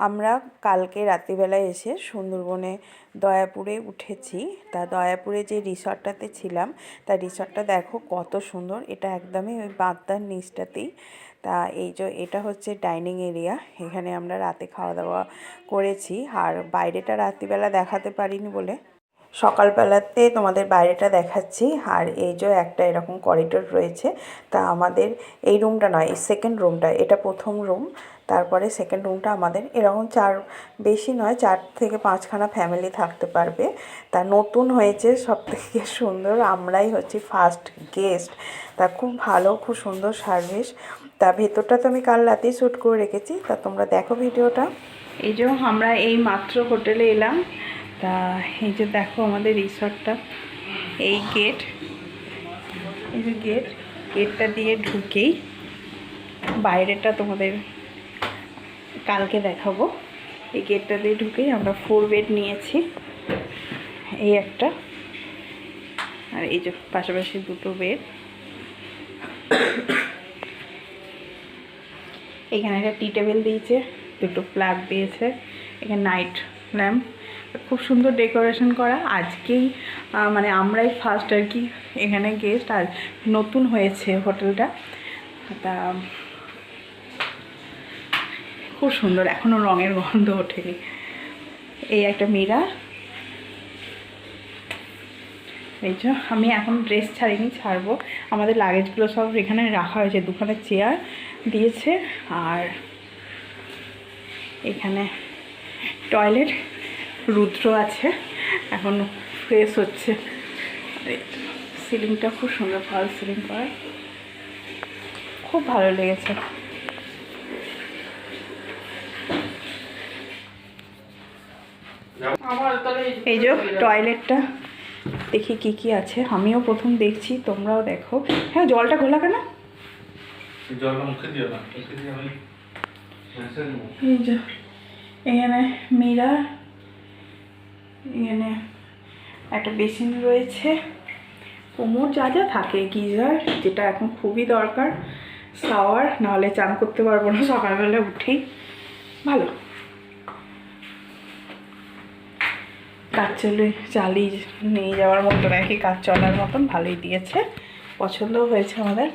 আমরা কালকে রাত্রিবেলায় এসে সুন্দরবনে দয়াপুরে উঠেছি। তা দয়াপুরে যে রিসর্টটাতে ছিলাম, তা রিসর্টটা দেখো কত সুন্দর। এটা একদমই ওই বাঁধটার নিচটাতেই। তা এই যে এটা হচ্ছে ডাইনিং এরিয়া। এখানে আমরা রাতে খাওয়া দাওয়া করেছি। আর বাইরেটা রাত্রিবেলা দেখাতে পারিনি বলে। সকালবেলাতে তোমাদের বাইরেটা দেখাচ্ছি। আর এই যে একটা এরকম করিডোর রয়েছে। তা আমাদের এই রুমটা নয় সেকেন্ড রুমটা এটা প্রথম রুম তারপরে সেকেন্ড রুমটা আমাদের। এরকম চার, বেশি নয়, চার থেকে পাঁচখানা ফ্যামিলি থাকতে পারবে। তা নতুন হয়েছে সব থেকে সুন্দর আমরাই হচ্ছি ফার্স্ট গেস্ট তা খুব ভালো, খুব সুন্দর সার্ভিস তা ভেতরটা তো আমি কাল রাতেই শ্যুট করে রেখেছি। তা তোমরা দেখো ভিডিওটা। এই যে আমরা এই মাত্র হোটেলে এলাম। তা এই যে দেখো আমাদের রিসর্টটা, এই গেট এই যে গেট গেটটা দিয়ে ঢুকেই বাইরেটা তোমাদের কালকে দেখাবো। এই গেটটা দিয়ে ঢুকেই আমরা ফোর বেড নিয়েছি। এই একটা। আর এই যে পাশাপাশি দুটো বেড এখানে একটা টি টেবিল দিয়েছে, দুটো প্লাগ দিয়েছে, এখানে নাইট ল্যাম্প খুব সুন্দর ডেকোরেশন করা। আজকেই মানে আমরাই ফার্স্ট আর কি এখানে গেস্ট আর নতুন হয়েছে হোটেলটা তা খুব সুন্দর এখনও রঙের গন্ধ ওঠেনি। এই একটা মিরা। এই যে, আমি এখন ড্রেস ছাড়িনি, ছাড়বো। আমাদের লাগেজগুলো সব এখানে রাখা হয়েছে, দুখানে চেয়ার দিয়েছে, আর এখানে টয়লেট রুদ্র আছে, এখন ফ্রেশ হচ্ছে। সিলিংটা খুব সুন্দর ফল সিলিং করা খুব ভালো লেগেছে। এই যে টয়লেটটা দেখি কি কি আছে। আমিও প্রথম দেখছি তোমরাও দেখো। হ্যাঁ জলটা খোলা কেন? এই যে এখানে মিরার এখানে একটা বেসিন রয়েছে। কোমর যা যা থাকে গিজার যেটা এখন খুবই দরকার। শাওয়ার নাহলে চান করতে পারব না সকালবেলা উঠেই। ভালো। কাজ চলে, চালিয়ে নিয়ে যাওয়ার মতন আর কি, কাজ চলার মতন ভালোই দিয়েছে। পছন্দ হয়েছে আমাদের।